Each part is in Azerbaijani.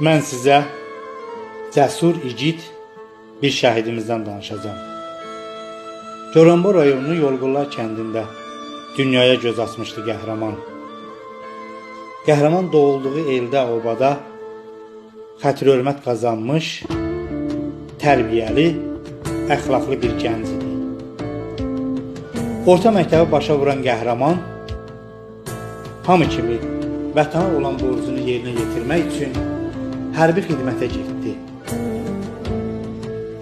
Mən sizə cəsur igid bir şəhidimizdən danışacağam. Goranboy rayonu Yolqullar kəndində dünyaya göz açmışdı qəhrəman. Qəhrəman doğulduğu eldə, obada xətir-hörmət qazanmış, tərbiyəli, əxlaqlı bir gənc idi. Orta məktəbi başa vuran qəhrəman hamı kimi vətənə olan borcunu yerinə yetirmək üçün hərbi xidmətə getdi.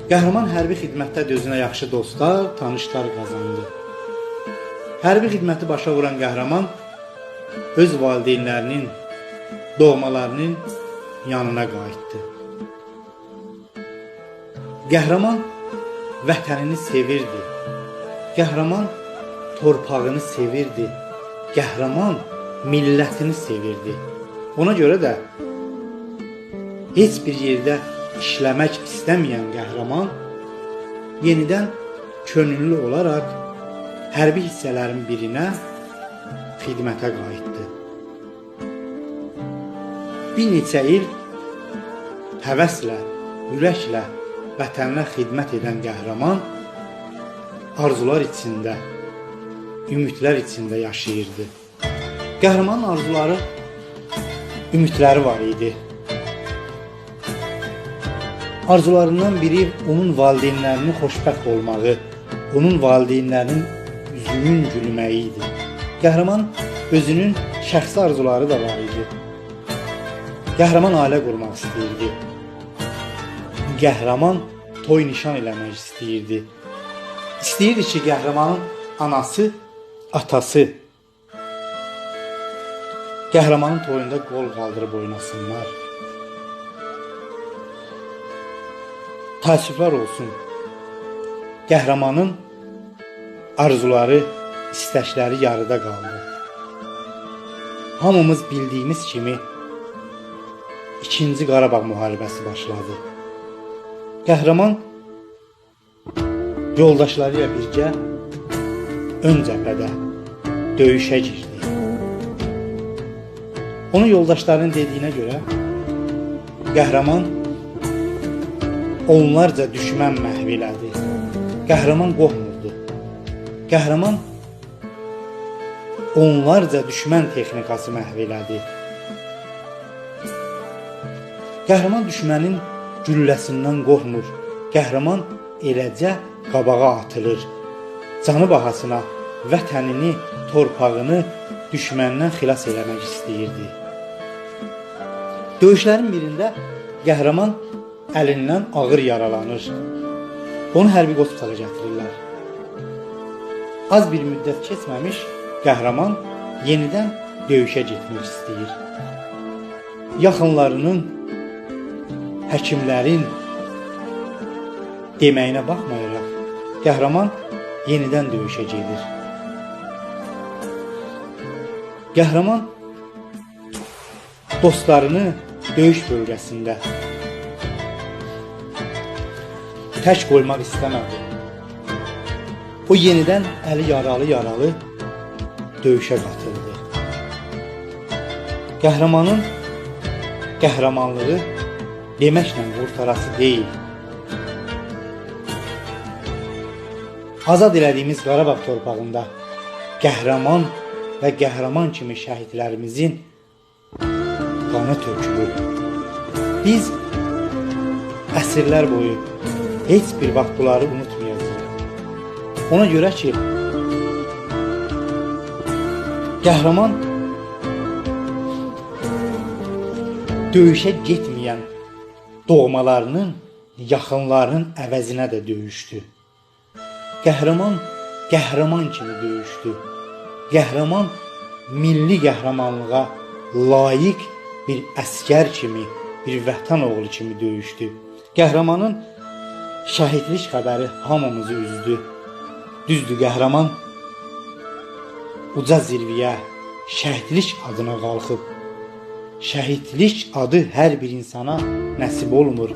Qəhrəman hərbi xidmətdə də özünə yaxşı dostlar, tanışlar qazandı. Hərbi xidməti başa vuran qəhrəman öz valideynlərinin, doğmalarının yanına qayıtdı. Qəhrəman vətənini sevirdi. Qəhrəman torpağını sevirdi. Qəhrəman millətini sevirdi. Ona görə də heç bir yerdə işləmək istəməyən qəhrəman yenidən könüllü olaraq hərbi hissələrin birinə xidmətə qayıtdı. Bir neçə il həvəslə, ürəklə vətəninə xidmət edən qəhrəman arzular içində, ümidlər içində yaşayırdı. Qəhrəmanın arzuları, ümidləri var idi. Arzularından biri onun valideynlərinin xoşbəxt olmağı, onun valideynlərinin üzünün gülməyi idi. Qəhrəman özünün şəxsi arzuları da var idi. Qəhrəman ailə qurmaq istəyirdi. Qəhrəman toy nişan eləmək istəyirdi. İstəyirdi ki, qəhrəmanın anası, atası qəhrəmanın toyunda qol qaldırıb oynasınlar. Təəssüflər olsun. Qəhrəmanın arzuları, istəkləri yarıda qaldı. Hamımız bildiyimiz kimi 2-ci Qarabağ müharibəsi başladı. Qəhrəman yoldaşları ilə birgə ön cəbhədə döyüşə girdi. Onun yoldaşlarının dediyinə görə qəhrəman onlarca düşmən məhv elədi. Qəhrəman qorxmurdu. Qəhrəman onlarca düşmən texnikası məhv elədi. Qəhrəman düşmənin gülləsindən qorxmur. Qəhrəman eləcə qabağa atılır. Canı bahasına vətənini, torpağını düşməndən xilas eləmək istəyirdi. Döyüşlərin birində qəhrəman əlindən ağır yaralanır. Onu hərbi hospitala gətirirlər. Az bir müddət keçməmiş qəhrəman yenidən döyüşə getmək istəyir. Yaxınlarının, həkimlərin deməyinə baxmayaraq qəhrəman yenidən döyüşə gedir. Qəhrəman dostlarını döyüş bölgəsində tək qoymaq istəmədi. O yenidən əli yaralı-yaralı döyüşə qatıldı. Qəhrəmanın qəhrəmanlığı deməklə qurtarası deyil. Azad elədiyimiz Qarabağ torpağında qəhrəman və qəhrəman kimi şəhidlərimizin qanı tökülür. Biz əsrlər boyu heç bir vaxt bunları unutmayacağıq. Ona görə ki, qəhrəman döyüşə getməyən doğmalarının, yaxınlarının əvəzinə də döyüşdü. Qəhrəman qəhrəman kimi döyüşdü. Qəhrəman milli qəhrəmanlığa layiq bir əskər kimi, bir vətən oğlu kimi döyüşdü. Qəhrəmanın şəhidlik xəbəri hamımızı üzdü. Düzdür, qəhrəman uca zirvəyə şəhidlik adına qalxıb. Şəhidlik adı hər bir insana nəsib olmur.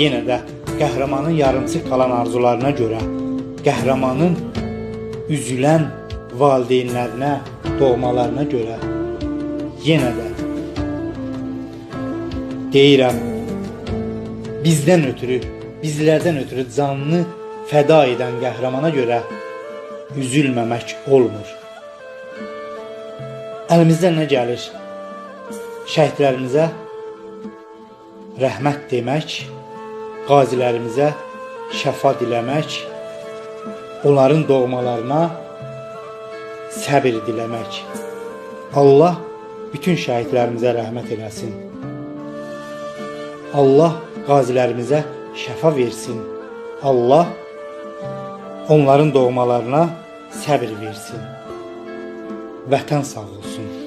Yenə də qəhrəmanın yarımçıq qalan arzularına görə qəhrəmanın üzülən valideynlərinə, doğmalarına görə yenə də deyirəm. Bizdən ötürü, bizlərdən ötürü canını fəda edən qəhrəmana görə üzülməmək olmur. Əlimizdən nə gəlir? Şəhidlərimizə rəhmət demək, qazilərimizə şəfa diləmək, onların doğmalarına səbir diləmək. Allah bütün şəhidlərimizə rəhmət eləsin. Allah qazilərimizə şəfa versin. Allah onların doğmalarına səbir versin. Vətən sağ olsun.